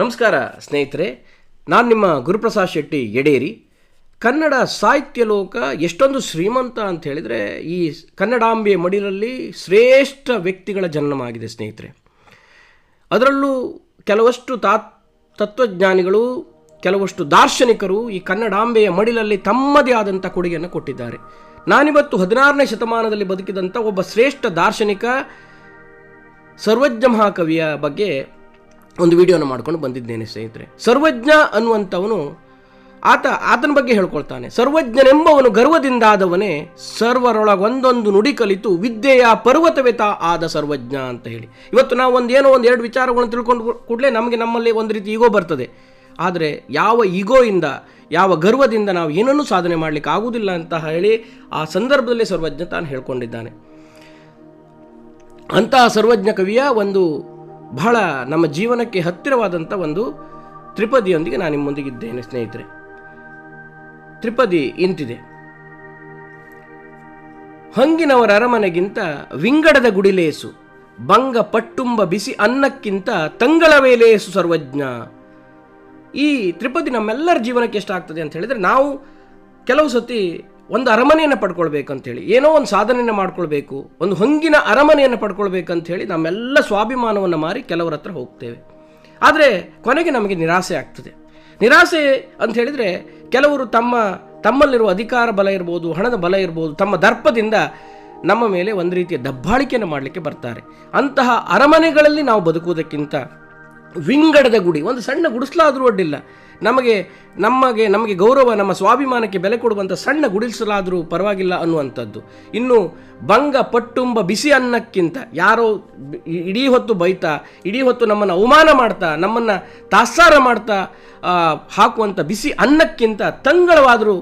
ನಮಸ್ಕಾರ, ಸ್ನೇಹಿತರೆ. ನಾನು ನಿಮ್ಮ ಗುರುಪ್ರಸಾದ್ ಶೆಟ್ಟಿ ಎಡೇರಿ ಕನ್ನಡ ಸಾಹಿತ್ಯ ಲೋಕ ಎಷ್ಟೊಂದು ಶ್ರೀಮಂತ ಅಂತ ಹೇಳಿದರೆ, ಈ ಕನ್ನಡಾಂಬೆಯ ಮಡಿಲಲ್ಲಿ ಶ್ರೇಷ್ಠ ವ್ಯಕ್ತಿಗಳ ಜನ್ಮವಾಗಿದೆ, ಸ್ನೇಹಿತರೆ. ಅದರಲ್ಲೂ ಕೆಲವಷ್ಟು ತಾ, ತತ್ವಜ್ಞಾನಿಗಳು, ಕೆಲವಷ್ಟು ದಾರ್ಶನಿಕರು ಈ ಕನ್ನಡಾಂಬೆಯ ಮಡಿಲಲ್ಲಿ ತಮ್ಮದೇ ಆದಂಥ ಕೊಡುಗೆಯನ್ನು ಕೊಟ್ಟಿದ್ದಾರೆ. ನಾನಿವತ್ತು ಹದಿನಾರನೇ ಶತಮಾನದಲ್ಲಿ ಬದುಕಿದಂಥ ಒಬ್ಬ ಶ್ರೇಷ್ಠ ದಾರ್ಶನಿಕ, ಸರ್ವಜ್ಞ ಮಹಾಕವಿಯ ಬಗ್ಗೆ ಒಂದು ವಿಡಿಯೋನ ಮಾಡ್ಕೊಂಡು ಬಂದಿದ್ದೇನೆ ಸ್ನೇಹಿತರೆ. ಸರ್ವಜ್ಞ ಅನ್ನುವಂಥವನು ಆತ, ಆತನ ಬಗ್ಗೆ ಹೇಳ್ಕೊಳ್ತಾನೆ. ಸರ್ವಜ್ಞನೆಂಬವನು ಗರ್ವದಿಂದಾದವನೇ ಸರ್ವರೊಳಗೊಂದೊಂದು ನುಡಿ ಕಲಿತು ವಿದ್ಯೆಯ ಪರ್ವತವೆತ ಆದ ಸರ್ವಜ್ಞ ಅಂತ ಹೇಳಿ. ಇವತ್ತು ನಾವು ಒಂದು ಏನೋ ಒಂದು ಎರಡು ವಿಚಾರಗಳನ್ನು ತಿಳ್ಕೊಂಡು ಕೂಡಲೇ ನಮಗೆ ನಮ್ಮಲ್ಲಿ ಒಂದು ರೀತಿ ಈಗೋ ಬರ್ತದೆ. ಆದರೆ ಯಾವ ಈಗೋಯಿಂದ, ಯಾವ ಗರ್ವದಿಂದ ನಾವು ಏನನ್ನೂ ಸಾಧನೆ ಮಾಡಲಿಕ್ಕೆ ಆಗುವುದಿಲ್ಲ ಅಂತ ಹೇಳಿ ಆ ಸಂದರ್ಭದಲ್ಲಿ ಸರ್ವಜ್ಞ ತಾನು ಹೇಳ್ಕೊಂಡಿದ್ದಾನೆ. ಅಂತಹ ಸರ್ವಜ್ಞ ಕವಿಯ ಒಂದು ಬಹಳ ನಮ್ಮ ಜೀವನಕ್ಕೆ ಹತ್ತಿರವಾದಂಥ ಒಂದು ತ್ರಿಪದಿಯೊಂದಿಗೆ ನಾನು ನಿಮ್ಮ ಮುಂದಿಗಿದ್ದೇನೆ ಸ್ನೇಹಿತರೆ. ತ್ರಿಪದಿ ಇಂತಿದೆ. ಹಂಗಿನವರ ಅರಮನೆಗಿಂತ ವಿಂಗಡದ ಗುಡಿಲೇಸು ಬಂಗ ಪಟ್ಟುಂಬ ಬಿಸಿ ಅನ್ನಕ್ಕಿಂತ ತಂಗಳವೇಲೇಸು ಸರ್ವಜ್ಞ. ಈ ತ್ರಿಪದಿ ನಮ್ಮೆಲ್ಲರ ಜೀವನಕ್ಕೆ ಎಷ್ಟಾಗ್ತದೆ ಅಂತ ಹೇಳಿದರೆ ನಾವು ಕೆಲವು ಸತಿ ಒಂದು ಅರಮನೆಯನ್ನು ಪಡ್ಕೊಳ್ಬೇಕಂತೇಳಿ, ಏನೋ ಒಂದು ಸಾಧನೆಯನ್ನು ಮಾಡ್ಕೊಳ್ಬೇಕು, ಒಂದು ಹೊಂಗಿನ ಅರಮನೆಯನ್ನು ಪಡ್ಕೊಳ್ಬೇಕಂಥೇಳಿ ನಮ್ಮೆಲ್ಲ ಸ್ವಾಭಿಮಾನವನ್ನು ಮಾರಿ ಕೆಲವರ ಹತ್ರ ಹೋಗ್ತೇವೆ. ಆದರೆ ಕೊನೆಗೆ ನಮಗೆ ನಿರಾಸೆ ಆಗ್ತದೆ. ನಿರಾಸೆ ಅಂತ ಹೇಳಿದರೆ ಕೆಲವರು ತಮ್ಮ, ತಮ್ಮಲ್ಲಿರುವ ಅಧಿಕಾರ ಬಲ ಇರ್ಬೋದು, ಹಣದ ಬಲ ಇರ್ಬೋದು, ತಮ್ಮ ದರ್ಪದಿಂದ ನಮ್ಮ ಮೇಲೆ ಒಂದು ರೀತಿಯ ದಬ್ಬಾಳಿಕೆಯನ್ನು ಮಾಡಲಿಕ್ಕೆ ಬರ್ತಾರೆ. ಅಂತಹ ಅರಮನೆಗಳಲ್ಲಿ ನಾವು ಬದುಕುವುದಕ್ಕಿಂತ ವಿಂಗಡದ ಗುಡಿ, ಒಂದು ಸಣ್ಣ ಗುಡಿಸಲಾದರೂ ಅಡ್ಡಿಲ್ಲ ನಮಗೆ ನಮಗೆ ನಮಗೆ ಗೌರವ, ನಮ್ಮ ಸ್ವಾಭಿಮಾನಕ್ಕೆ ಬೆಲೆ ಕೊಡುವಂಥ ಸಣ್ಣ ಗುಡಿಸಲಾದರೂ ಪರವಾಗಿಲ್ಲ ಅನ್ನುವಂಥದ್ದು. ಇನ್ನು ಬಂಗ ಪಟ್ಟುಂಬ, ಬಿಸಿ ಅನ್ನಕ್ಕಿಂತ ಯಾರೋ ಇಡೀ ಹೊತ್ತು ಬೈತಾ, ಇಡೀ ಹೊತ್ತು ನಮ್ಮನ್ನು ಅವಮಾನ ಮಾಡ್ತಾ, ನಮ್ಮನ್ನು ತಾತ್ಸಾರ ಮಾಡ್ತಾ ಹಾಕುವಂಥ ಬಿಸಿ ಅನ್ನಕ್ಕಿಂತ ತಂಗಳವಾದರೂ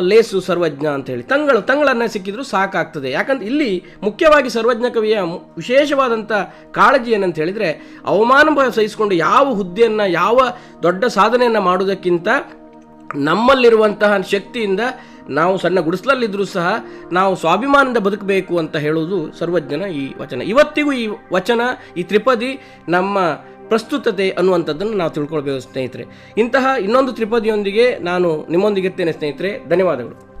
ಲೇಸು ಸರ್ವಜ್ಞ ಅಂತ ಹೇಳಿ ತಂಗಳು, ತಂಗಳನ್ನ ಸಿಕ್ಕಿದ್ರು ಸಾಕಾಗ್ತದೆ. ಯಾಕಂದ್ರೆ ಇಲ್ಲಿ ಮುಖ್ಯವಾಗಿ ಸರ್ವಜ್ಞ ಕವಿಯ ವಿಶೇಷವಾದಂಥ ಕಾಳಜಿ ಏನಂತ ಹೇಳಿದರೆ ಅವಮಾನ ಸಹಿಸಿಕೊಂಡು ಯಾವ ಹುದ್ದೆಯನ್ನು, ಯಾವ ದೊಡ್ಡ ಸಾಧನೆಯನ್ನು ಮಾಡುವುದಕ್ಕಿಂತ ನಮ್ಮಲ್ಲಿರುವಂತಹ ಶಕ್ತಿಯಿಂದ ನಾವು ಸಣ್ಣ ಗುಡಿಸಲಲ್ಲಿದ್ದರೂ ಸಹ ನಾವು ಸ್ವಾಭಿಮಾನದಿಂದ ಬದುಕಬೇಕು ಅಂತ ಹೇಳುವುದು ಸರ್ವಜ್ಞನ ಈ ವಚನ. ಇವತ್ತಿಗೂ ಈ ವಚನ, ಈ ತ್ರಿಪದಿ ನಮ್ಮ ಪ್ರಸ್ತುತತೆ ಅನ್ನುವಂಥದ್ದನ್ನು ನಾವು ತಿಳ್ಕೊಳ್ಬೇಕು ಸ್ನೇಹಿತರೆ. ಇಂತಹ ಇನ್ನೊಂದು ತ್ರಿಪದಿಯೊಂದಿಗೆ ನಾನು ನಿಮ್ಮೊಂದಿಗಿರ್ತೇನೆ ಸ್ನೇಹಿತರೆ. ಧನ್ಯವಾದಗಳು.